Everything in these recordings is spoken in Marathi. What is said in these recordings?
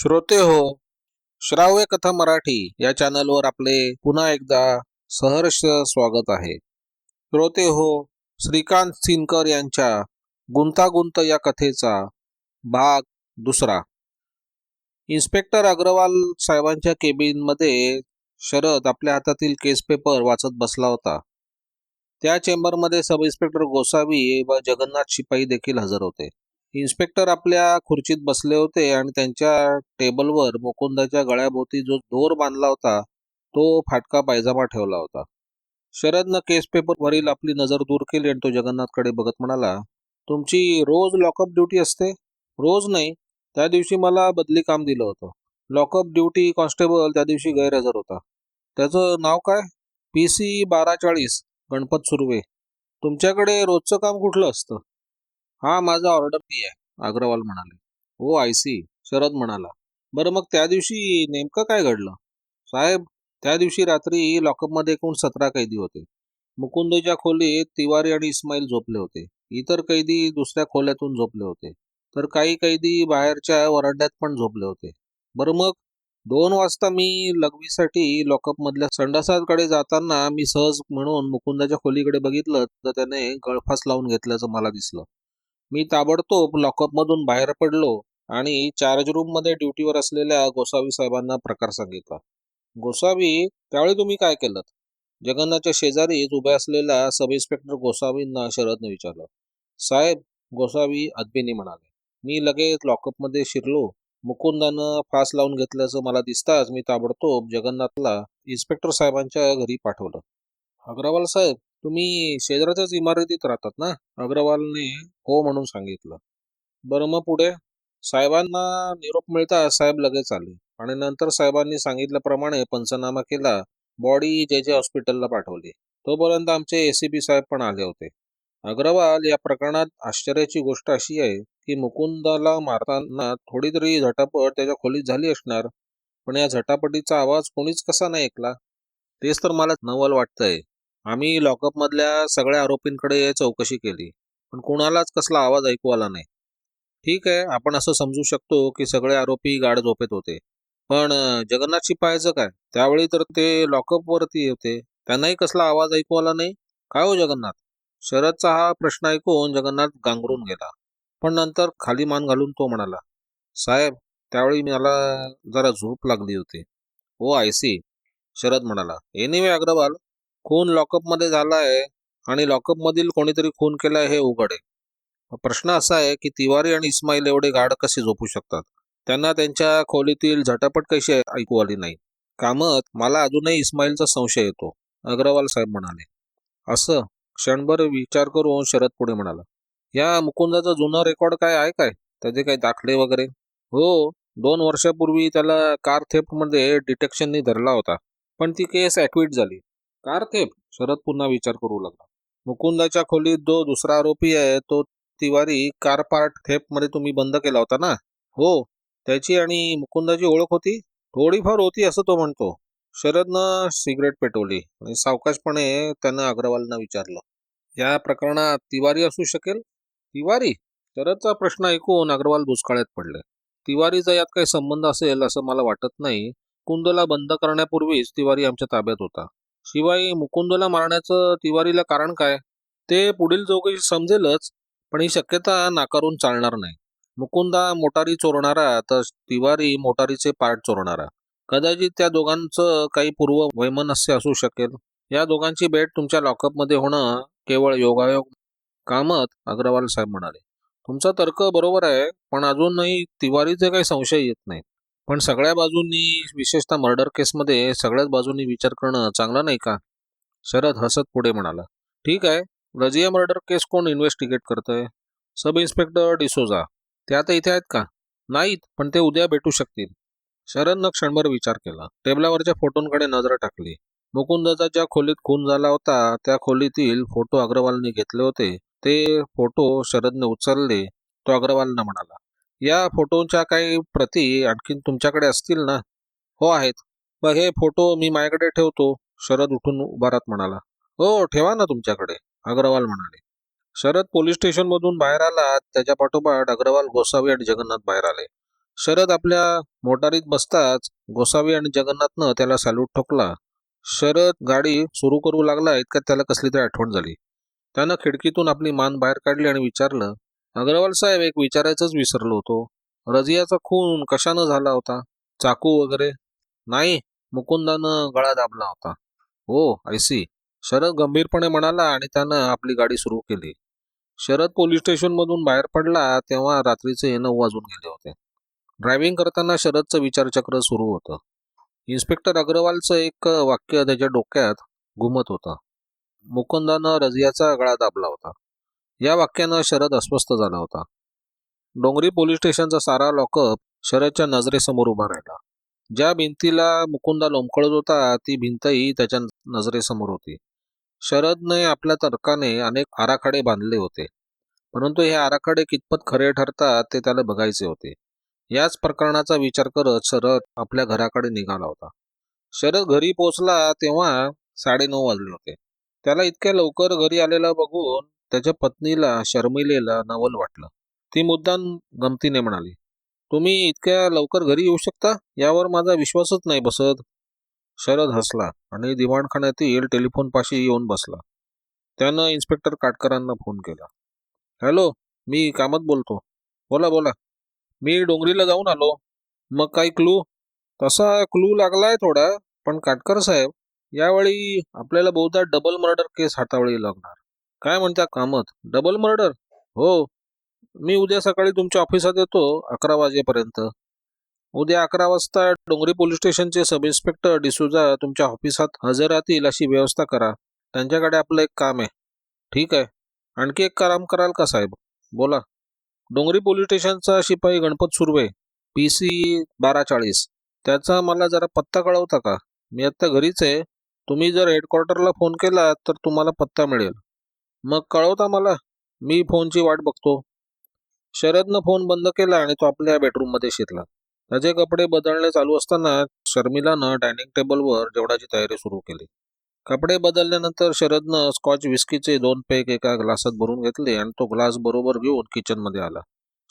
श्रोते हो श्राव्य कथा मराठी या चॅनलवर आपले पुन्हा एकदा सहर्ष स्वागत आहे. श्रोते हो श्रीकांत सिनकर यांच्या गुंतागुंत या कथेचा भाग दुसरा. इन्स्पेक्टर अग्रवाल साहेबांच्या केबिनमध्ये शरद आपल्या हातातील केस पेपर वाचत बसला होता. त्या चेंबरमध्ये सब इन्स्पेक्टर गोसावी व जगन्नाथ शिपाई देखील हजर होते. इन्स्पेक्टर आपल्या खुर्चीत बसले होते आणि त्यांच्या टेबलवर मुकुंदाच्या गळ्याभोवती जो दोर बांधला होता तो फाटका पायजामा ठेवला होता. शरदनं केस पेपरवरील आपली नजर दूर केली आणि तो जगन्नाथकडे बघत म्हणाला तुमची रोज लॉकअप ड्युटी असते? रोज नाही. त्या दिवशी मला बदली काम दिलं होतं. लॉकअप ड्युटी कॉन्स्टेबल त्या दिवशी गैरहजर होता. त्याचं नाव काय? पी सी बारा चाळीस गणपत सुर्वे. तुमच्याकडे रोजचं काम कुठलं असतं? हा माझा ऑर्डर ती आहे अग्रवाल म्हणाले. हो आय सी शरद म्हणाला. बरं मग त्या दिवशी नेमकं काय घडलं? साहेब त्या दिवशी रात्री लॉकअपमध्ये एकूण सतरा कैदी होते. मुकुंदच्या खोलीत तिवारी आणि इस्माईल झोपले होते. इतर कैदी दुसऱ्या खोल्यातून झोपले होते. तर काही कैदी बाहेरच्या वरांड्यात पण झोपले होते. बरं मग? दोन वाजता मी लघवीसाठी लॉकअपमधल्या संडासाकडे जाताना मी सहज म्हणून मुकुंदाच्या खोलीकडे बघितलं तर त्याने गळफास लावून घेतल्याचं मला दिसलं. मी ताबडतोब लॉकअप मधून बाहेर पडलो आणि चार्ज रूममध्ये ड्युटीवर असलेल्या गोसावी साहेबांना प्रकार सांगितला. गोसावी त्यावेळी तुम्ही काय केलं? जगन्नाथच्या शेजारीच उभ्या असलेल्या सब इन्स्पेक्टर गोसावींना शरदने विचारलं. साहेब गोसावी अदबीने म्हणाले. मी लगेच लॉकअपमध्ये शिरलो. मुकुंदानं फास लावून घेतल्याचं मला दिसताच मी ताबडतोब जगन्नाथला इन्स्पेक्टर साहेबांच्या घरी पाठवलं. अग्रवाल साहेब तुम्ही शेजाराच्याच इमारतीत राहतात ना? अग्रवालने हो म्हणून सांगितलं. बरं मग पुढे? साहेबांना निरोप मिळता साहेब लगेच आले. आणि नंतर साहेबांनी सांगितल्याप्रमाणे पंचनामा केला. बॉडी जे जे हॉस्पिटलला पाठवली. तोपर्यंत आमचे एसीबी साहेब पण आले होते. अग्रवाल या प्रकरणात आश्चर्याची गोष्ट अशी आहे की मुकुंदाला मारताना थोडी तरी झटापट त्याच्या खोलीत झाली असणार. पण या झटापटीचा आवाज कोणीच कसा नाही ऐकला. तेच तर मला नवल वाटतंय. आम्ही लॉकअप मधल्या सगळ्या आरोपींकडे चौकशी केली. पण कुणालाच कसला आवाज ऐकू आला नाही. ठीक आहे आपण असं समजू शकतो की सगळे आरोपी गाढ झोपेत होते. पण जगन्नाथ शिपायाचं काय? त्यावेळी तर ते लॉकअपवरती होते. त्यांनाही कसला आवाज ऐकू आला नाही? काय हो जगन्नाथ? शरदचा हा प्रश्न ऐकून जगन्नाथ गांगरून गेला. पण नंतर खाली मान घालून तो म्हणाला साहेब त्यावेळी मला जरा झोप लागली होती. हो आय सी शरद म्हणाला. एनिवे अग्रवाल खून लॉकअपमध्ये झालाय आणि लॉकअप मधील कोणीतरी खून केलाय हे उघड आहे. प्रश्न असा आहे की तिवारी आणि इस्माईल एवढे गाढ कसे झोपू शकतात? त्यांना त्यांच्या खोलीतील झटापट कशी ऐकू आली नाही? कामत मला अजूनही इस्माईलचा संशय येतो अग्रवाल साहेब म्हणाले. असं? क्षणभर विचार करून शरद पुढे म्हणाला. या मुकुंदाचा जुना रेकॉर्ड काय आहे काय? त्याचे काही दाखले वगैरे? हो दोन वर्षापूर्वी त्याला कार थेफ्टमध्ये डिटेक्शननी धरला होता पण ती केस ऍक्विट झाली. कार थेप शरद पुन्हा विचार करू लागला. मुकुंदाच्या खोलीत जो दुसरा आरोपी आहे तो तिवारी कार पार्ट थेपमध्ये तुम्ही बंद केला होता ना? हो. त्याची आणि मुकुंदाची ओळख होती? थोडीफार होती असं तो म्हणतो. शरदनं सिगरेट पेटवली आणि सावकाशपणे त्यानं अग्रवालनं विचारलं. या प्रकरणात तिवारी असू शकेल? तिवारी? शरदचा प्रश्न ऐकून अग्रवाल दुष्काळात पडले. तिवारीचा यात काही संबंध असेल असं मला वाटत नाही. कुंदला बंद करण्यापूर्वीच तिवारी आमच्या ताब्यात होता. शिवाय मुकुंदला मारण्याचं तिवारीला कारण काय ते पुढील चौकशी समजेलच पण ही शक्यता नाकारून चालणार नाही. मुकुंदा मोटारी चोरणारा तर तिवारी मोटारीचे पार्ट चोरणारा. कदाचित त्या दोघांचं काही पूर्व वैमनस्य असू शकेल. या दोघांची भेट तुमच्या लॉकअपमध्ये होणं केवळ योगायोग कामत अग्रवाल साहेब म्हणाले. तुमचा तर्क बरोबर आहे पण अजूनही तिवारीचे काही संशय येत नाही पण सगळ्या बाजूंनी विशेषतः मर्डर केसमध्ये सगळ्याच बाजूंनी विचार करणं चांगलं नाही का? शरद हसत पुढे म्हणाला ठीक आहे रजिया मर्डर केस कोण इन्व्हेस्टिगेट करतंय? सब इन्स्पेक्टर डिसोजा ते आता इथे आहेत का? नाहीत पण ते उद्या भेटू शकतील. शरदनं क्षणभर विचार केला टेबलावरच्या फोटोंकडे नजर टाकली. मुकुंदाचा ज्या खोलीत खून झाला होता त्या खोलीतील फोटो अग्रवालने घेतले होते. ते फोटो शरदने उचलले तो अग्रवालनं म्हणाला या फोटोंच्या काही प्रती आणखीन तुमच्याकडे असतील ना? हो आहेत. मग हे फोटो मी माझ्याकडे ठेवतो शरद उठून उभारात म्हणाला. हो ठेवा ना तुमच्याकडे अग्रवाल म्हणाले. शरद पोलीस स्टेशन मधून बाहेर आला त्याच्या पाठोपाठ अग्रवाल गोसावी आणि जगन्नाथ बाहेर आले. शरद आपल्या मोटारीत बसताच गोसावी आणि जगन्नाथनं त्याला सॅल्यूट ठोकला. शरद गाडी सुरू करू लागला इतक्यात त्याला कसली तरी आठवण झाली. त्यानं खिडकीतून आपली मान बाहेर काढली आणि विचारलं अग्रवाल साहेब एक विचारायचंच विसरलो होतो. रजियाचा खून कशानं झाला होता? चाकू वगैरे? नाही मुकुंदानं गळा दाबला होता. हो आयसी शरद गंभीरपणे म्हणाला आणि त्यानं आपली गाडी सुरू केली. शरद पोलीस स्टेशनमधून बाहेर पडला तेव्हा रात्रीचे नऊ वाजून गेले होते. ड्रायव्हिंग करताना शरदचं विचारचक्र सुरू होतं. इन्स्पेक्टर अग्रवालचं एक वाक्य त्याच्या डोक्यात घुमत होतं. मुकुंदानं रजियाचा गळा दाबला होता. या वाक्यानं शरद अस्वस्थ झाला होता. डोंगरी पोलीस स्टेशनचा सारा लॉकअप शरदच्या नजरेसमोर उभा राहिला. ज्या भिंतीला मुकुंदा लोंबकळत होता ती भिंतही त्याच्या नजरेसमोर होती. शरदने आपल्या तर्काने अनेक आराखडे बांधले होते. परंतु हे आराखडे कितपत खरे ठरतात ते त्याला बघायचे होते. याच प्रकरणाचा विचार करत शरद आपल्या घराकडे निघाला होता. शरद घरी पोचला तेव्हा साडेनऊ वाजले होते. त्याला इतक्या लवकर घरी आलेला बघून त्याच्या पत्नीला शर्मिलेला नवल वाटलं. ती मुद्दाम गमतीने म्हणाली तुम्ही इतक्या लवकर घरी येऊ शकता? यावर माझा विश्वासच नाही बसत. शरद हसला आणि दिवाणखान्यातील टेलिफोन पाशी येऊन बसला. त्यानं इन्स्पेक्टर काटकरांना फोन केला. हॅलो मी कामत बोलतो. बोला बोला. मी डोंगरीला जाऊन आलो. मग काही क्लू? तसा क्लू लागलाय थोडा पण काटकर साहेब यावेळी आपल्याला बहुधा डबल मर्डर केस हातावळी लागणार. काय म्हणता कामत? डबल मर्डर हो. मी उद्या सकाळी तुमच्या ऑफिसात येतो अकरा वाजेपर्यंत. उद्या अकरा वाजता डोंगरी पोलीस स्टेशनचे सब इन्स्पेक्टर डिसुजा तुमच्या ऑफिसात हजर राहतील अशी व्यवस्था करा. त्यांच्याकडे आपलं एक काम आहे. ठीक आहे. आणखी एक काम कराल का साहेब? बोला. डोंगरी पोलीस स्टेशनचा शिपाई गणपत सुर्वे पी सी बारा चाळीस त्याचा मला जरा पत्ता कळवता का? मी आत्ता घरीच आहे. तुम्ही जर हेडक्वार्टरला फोन केला तर तुम्हाला पत्ता मिळेल. मग कळवता मला. मी फोनची वाट बघतो. शरदनं फोन बंद केला आणि तो आपल्या बेडरूममध्ये शिरला. त्याचे कपडे बदलणे चालू असताना शर्मिलानं डायनिंग टेबलवर जेवणाची तयारी सुरू केली. कपडे बदलल्यानंतर शरदनं स्कॉच विस्कीचे दोन पेक एका ग्लासात भरून घेतले आणि तो ग्लास बरोबर घेऊन किचनमध्ये आला.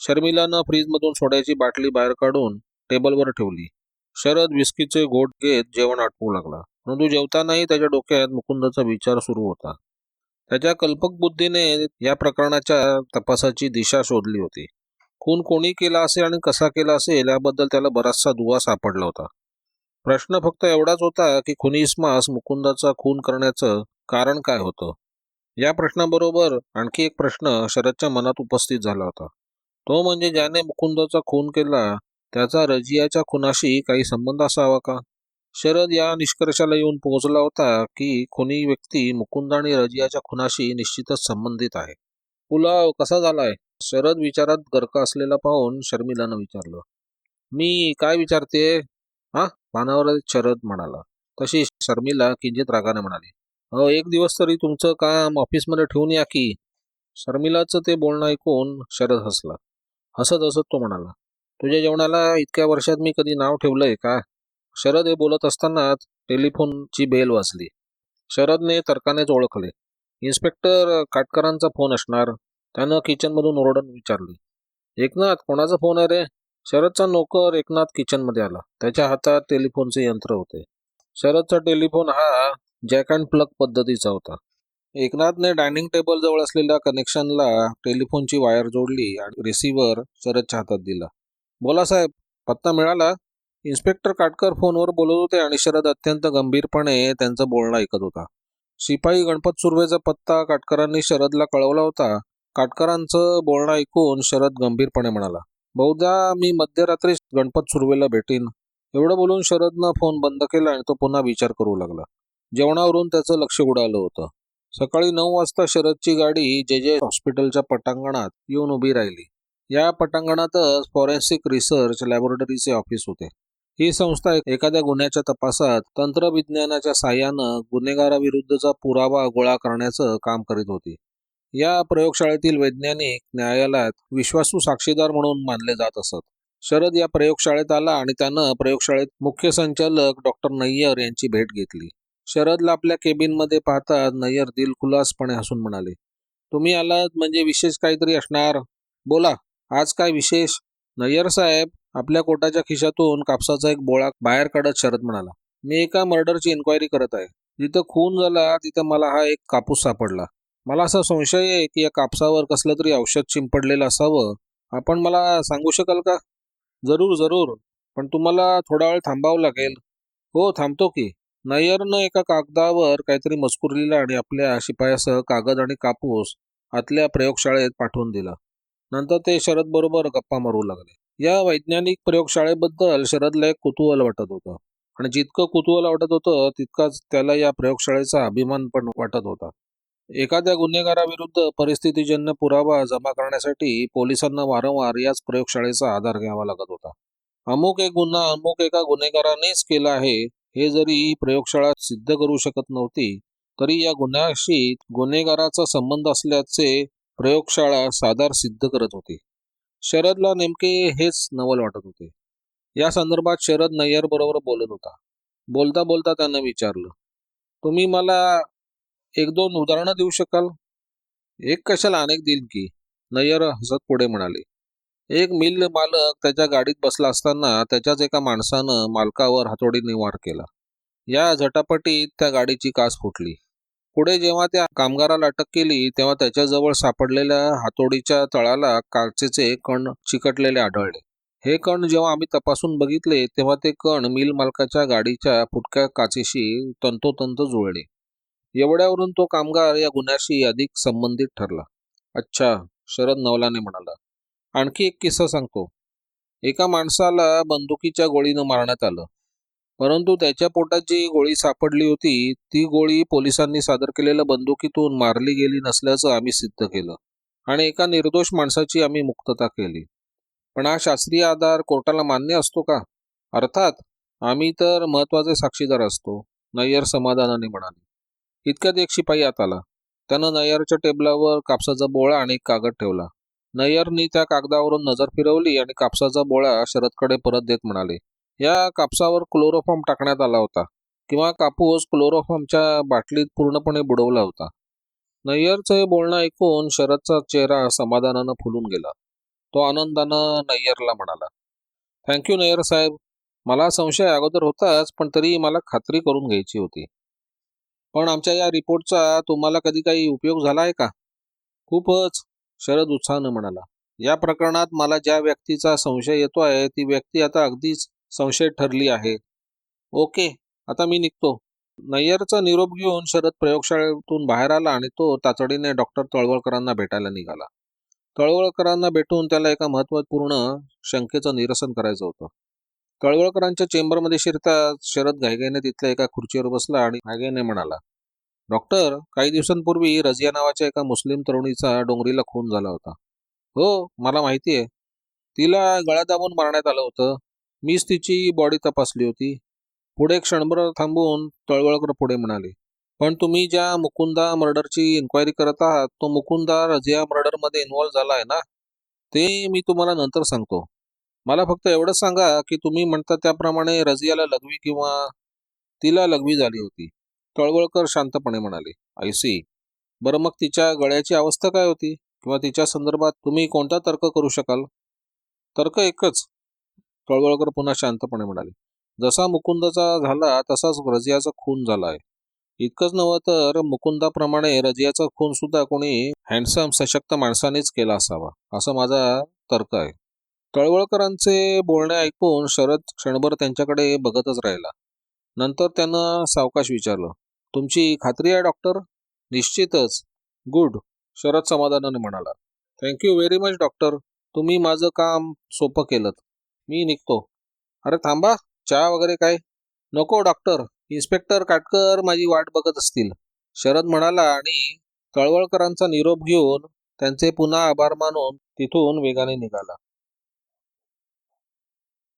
शर्मिलानं फ्रीजमधून सोड्याची बाटली बाहेर काढून टेबलवर ठेवली. शरद विस्कीचे घोट घेत जेवण आटवू लागला. परंतु जेवतानाही त्याच्या डोक्यात मुकुंदाचा विचार सुरू होता. त्याच्या कल्पक बुद्धीने या प्रकरणाच्या तपासाची दिशा शोधली होती. खून कोणी केला असेल आणि कसा केला असेल याबद्दल त्याला बराचसा दुवा सापडला होता. प्रश्न फक्त एवढाच होता की खुनी इस्मास मुकुंदाचा खून करण्याचं कारण काय होतं? या प्रश्नाबरोबर आणखी एक प्रश्न शरदच्या मनात उपस्थित झाला होता. तो म्हणजे ज्याने मुकुंदाचा खून केला त्याचा रजियाच्या खुनाशी काही संबंध असावा का? शरद या निष्कर्षाला येऊन पोहोचला होता की खुनी व्यक्ती मुकुंद आणि रजियाच्या खुनाशी निश्चितच संबंधित आहे. पुलाव कसा झालाय? शरद विचारात गर्क असलेला पाहून शर्मिलानं विचारलं. मी काय विचारते? हा? पानावर शरद म्हणाला. तशी शर्मिला किंचित रागाने म्हणाली. अहो एक दिवस तरी तुमचं काम ऑफिसमध्ये ठेवून या की. शर्मिलाचं ते बोलणं ऐकून शरद हसला. हसत हसत तो म्हणाला. तुझ्या जेवणाला इतक्या वर्षात मी कधी नाव ठेवलंय का? शरद हे बोलत असतानाच टेलिफोनची बेल वाजली. शरदने तर्कानेच ओळखले. इन्स्पेक्टर काटकरांचा फोन असणार. त्यानं किचनमधून ओरडून विचारले. एकनाथ कोणाचा फोन आहे रे? शरदचा नोकर एकनाथ किचनमध्ये आला. त्याच्या हातात टेलिफोनचे यंत्र होते. शरदचा टेलिफोन हा जॅक अँड प्लग पद्धतीचा होता. एकनाथने डायनिंग टेबल जवळ असलेल्या कनेक्शनला टेलिफोनची वायर जोडली आणि रिसिव्हर शरदच्या हातात दिला. बोला साहेब पत्ता मिळाला? इन्स्पेक्टर काटकर फोनवर बोलत होते आणि शरद अत्यंत गंभीरपणे त्यांचं बोलणं ऐकत होता. शिपाई गणपत सुर्वेचा पत्ता काटकरांनी शरदला कळवला होता. काटकरांचं बोलणं ऐकून शरद गंभीरपणे म्हणाला बहुधा मी मध्यरात्री गणपत सुर्वेला भेटीन. एवढं बोलून शरदनं फोन बंद केला आणि तो पुन्हा विचार करू लागला. जेवणावरून त्याचं लक्ष उडालं होतं. सकाळी नऊ वाजता शरदची गाडी जे जे हॉस्पिटलच्या पटांगणात येऊन उभी राहिली. या पटांगणातच फॉरेन्सिक रिसर्च लॅबोरेटरीचे ऑफिस होते. ही संस्था एखाद्या गुन्ह्याच्या तपासात तंत्रविज्ञानाच्या साह्यानं गुन्हेगाराविरुद्धचा पुरावा गोळा करण्याचं काम करीत होती. या प्रयोगशाळेतील वैज्ञानिक न्यायालयात विश्वासू साक्षीदार म्हणून मानले जात असत. शरद या प्रयोगशाळेत आला आणि त्यानं प्रयोगशाळेत मुख्य संचालक डॉक्टर नय्यर यांची भेट घेतली. शरदला आपल्या केबिनमध्ये पाहता नय्यर दिलखुलासपणे हसून म्हणाले तुम्ही आलात म्हणजे विशेष काहीतरी असणार? बोला आज काय विशेष? नय्यर साहेब आपल्या कोटाच्या खिशातून कापसाचा एक बोळा बाहेर काढत शरद म्हणाला मी एका मर्डरची इन्क्वायरी करत आहे. जिथं खून झाला तिथं मला हा एक कापूस सापडला. मला असा संशय आहे की या कापसावर कसलं तरी औषध चिंपडलेलं असावं. आपण मला सांगू शकाल का? जरूर जरूर. पण तुम्हाला थोडा वेळ थांबावं लागेल. हो थांबतो की. नय्यरनं एका कागदावर काहीतरी मजकूर लिहिला आणि आपल्या शिपायासह कागद आणि कापूस आतल्या प्रयोगशाळेत पाठवून दिला. नंतर ते शरद बरोबर गप्पा मारू लागले. या वैज्ञानिक प्रयोगशाळेबद्दल शरदला एक कुतूहल वाटत होतं. आणि जितकं कुतूहल वाटत होतं तितकाच त्याला या प्रयोगशाळेचा अभिमान पण वाटत होता. एखाद्या गुन्हेगाराविरुद्ध परिस्थितीजन्य पुरावा जमा करण्यासाठी पोलिसांना वारंवार याच प्रयोगशाळेचा आधार घ्यावा लागत होता. अमुक एक गुन्हा अमुक एका गुन्हेगारानेच केला आहे हे जरी ही प्रयोगशाळा सिद्ध करू शकत नव्हती तरी या गुन्ह्याशी गुन्हेगाराचा संबंध असल्याचे प्रयोगशाळा साधार सिद्ध करत होती. शरदला नेमके हेच नवल वाटत होते. या संदर्भात शरद नय्यर बरोबर बोलत होता. बोलता बोलता त्यानं विचारलं तुम्ही मला एक दोन उदाहरणं देऊ शकाल? एक कशाला अनेक देईल की? नय्यर हसत पुढे म्हणाले एक मिल मालक त्याच्या गाडीत बसला असताना त्याच्याच एका माणसानं मालकावर हातोडीने वार केला. या झटापटीत त्या गाडीची कास फुटली. पुढे जेव्हा त्या कामगाराला अटक केली तेव्हा त्याच्याजवळ सापडलेल्या हातोडीच्या तळाला काचेचे कण चिकटलेले आढळले. हे कण जेव्हा आम्ही तपासून बघितले तेव्हा ते कण मिल मालकाच्या गाडीच्या फुटक्या काचेशी तंतोतंत जुळले. एवढ्यावरून तो कामगार या गुन्ह्याशी अधिक संबंधित ठरला. अच्छा शरद नवलाने म्हणाला आणखी एक किस्सा सांगतो. एका माणसाला बंदुकीच्या गोळीनं मारण्यात आलं. परंतु त्याच्या पोटात जी गोळी सापडली होती ती गोळी पोलिसांनी सादर केलेल्या बंदुकीतून मारली गेली नसल्याचं आम्ही सिद्ध केलं आणि एका निर्दोष माणसाची आम्ही मुक्तता केली. पण हा शास्त्रीय आधार कोर्टाला मान्य असतो का? अर्थात आम्ही तर महत्त्वाचे साक्षीदार असतो नय्यर समाधानाने म्हणाले. इतक्यात एक शिपाई आत आला. त्यानं नय्यरच्या टेबलावर कापसाचा बोळा आणि एक कागद ठेवला. नय्यरनी त्या कागदावरून नजर फिरवली आणि कापसाचा बोळा शरदकडे परत देत म्हणाले या कापसावर क्लोरोफॉर्म टाकण्यात आला होता. किंवा कापूस क्लोरोफॉर्मच्या बाटलीत पूर्णपणे बुडवला होता. नय्यरचं हे बोलणं ऐकून शरदचा चेहरा समाधानानं फुलून गेला. तो आनंदानं नय्यरला म्हणाला थँक्यू नय्यर साहेब. मला संशय अगोदर होताच पण तरी मला खात्री करून घ्यायची होती. पण आमच्या या रिपोर्टचा तुम्हाला कधी काही उपयोग झाला आहे का? खूपच शरद उत्साहानं म्हणाला. या प्रकरणात मला ज्या व्यक्तीचा संशय येतो आहे ती व्यक्ती आता अगदीच संशय ठरली आहे. ओके आता मी निघतो. नय्यरचा निरोप घेऊन शरद प्रयोगशाळेतून बाहेर आला आणि तो तातडीने डॉक्टर तळवळकरांना भेटायला निघाला. तळवळकरांना भेटून त्याला एका महत्त्वपूर्ण शंकेचं निरसन करायचं होतं. तळवळकरांच्या चेंबरमध्ये शिरताच शरद घायगेने तिथल्या एका खुर्चीवर बसला आणि घायगेने म्हणाला डॉक्टर काही दिवसांपूर्वी रजिया नावाच्या एका मुस्लिम तरुणीचा डोंगरीला खून झाला होता. हो मला माहिती आहे तिला गळा दाबून मारण्यात आलं होतं. मीच तिची बॉडी तपासली होती. पुढे क्षणभर थांबून तळवळकर पुढे म्हणाले पण तुम्ही ज्या मुकुंदा मर्डरची इन्क्वायरी करत आहात तो मुकुंदा रजिया मर्डरमध्ये इन्व्हॉल्व्ह झाला आहे ना? ते मी तुम्हाला नंतर सांगतो. मला फक्त एवढंच सांगा की तुम्ही म्हणता त्याप्रमाणे रजियाला लघवी किंवा तिला लघवी झाली होती. तळवळकर शांतपणे म्हणाले आय सी बरं मग तिच्या गळ्याची अवस्था काय होती? किंवा तिच्या संदर्भात तुम्ही कोणता तर्क करू शकाल? तर्क एकच. तळवळकर पुन्हा शांतपणे म्हणाले. जसा मुकुंदाचा झाला तसाच रजियाचा खून झाला आहे इतकंच नव्हं तर मुकुंदाप्रमाणे रजियाचा खून सुद्धा कोणी हँडसम सशक्त माणसानेच केला असावा असा माझा तर्क आहे. तळवळकरांचे बोलणे ऐकून शरद क्षणभर त्यांच्याकडे बघतच राहिला. नंतर त्यानं सावकाश विचारलं तुमची खात्री आहे डॉक्टर? निश्चितच. गुड शरद समाधानाने म्हणाला. Thank you very much doctor. तुम्ही माझं काम सोपं केलं मी निघतो. अरे थांबा चहा वगैरे काय? नको डॉक्टर इन्स्पेक्टर काटकर माझी वाट बघत असतील. शरद म्हणाला आणि तळवळकरांचा निरोप घेऊन त्यांचे पुन्हा आभार मानून तिथून वेगाने निघाला.